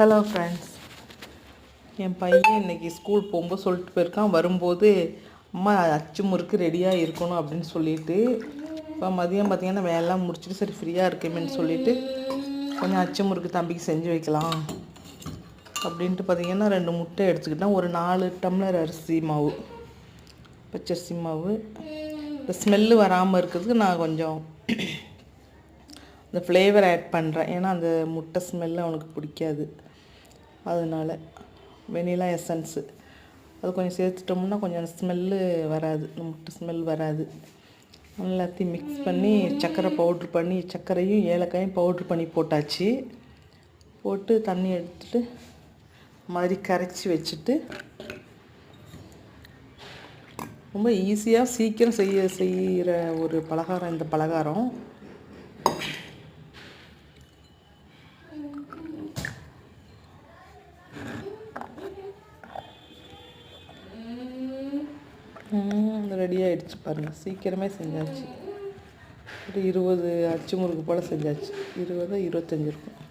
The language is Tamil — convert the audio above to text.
ஹலோ ஃப்ரெண்ட்ஸ் என் பையன் இன்னைக்கு ஸ்கூல் போகும்போது சொல்லிட்டு போயிருக்கான். வரும்போது அம்மா அச்சு முறுக்கு ரெடியாக இருக்கணும் அப்படின்னு சொல்லிட்டு இப்போ மதியம் பார்த்தீங்கன்னா வேலைலாம் முடிச்சுட்டு சரி ஃப்ரீயாக இருக்கேமேன்னு சொல்லிட்டு கொஞ்சம் அச்சு முறுக்கு தம்பிக்கு செஞ்சு வைக்கலாம் அப்படின்ட்டு பார்த்தீங்கன்னா ரெண்டு முட்டை எடுத்துக்கிட்டேன். ஒரு நாலு டம்ளர் அரிசி மாவு. பச்சரிசி மாவு. இந்த ஸ்மெல்லு வராமல் இருக்கிறதுக்கு நான் கொஞ்சம் இந்த ஃப்ளேவர் ஆட் பண்ணுறேன் ஏன்னா அந்த முட்டை ஸ்மெல்லு அவனுக்கு பிடிக்காது. அதனால் வெனிலா எசன்ஸு. அது கொஞ்சம் சேர்த்துட்டோம்னா கொஞ்சம் ஸ்மெல்லு வராது. இந்த முட்டை ஸ்மெல் வராது. எல்லாத்தையும் மிக்ஸ் பண்ணி சர்க்கரை பவுட்ரு பண்ணி சர்க்கரையும் ஏலக்காயும் பவுட்ரு பண்ணி போட்டாச்சு. போட்டு தண்ணி எடுத்துட்டு மாதிரி கரைச்சி வச்சுட்டு ரொம்ப ஈஸியாக சீக்கிரம் செய்ய செய்கிற ஒரு பலகாரம் இந்த பலகாரம். ரெடி ஆகிடுச்சு பாருங்கள் சீக்கிரமே செஞ்சாச்சு. ஒரு இருபது அச்சு முறுக்கு போல் செஞ்சாச்சு. இருபது இருபத்தஞ்சி இருக்கும்.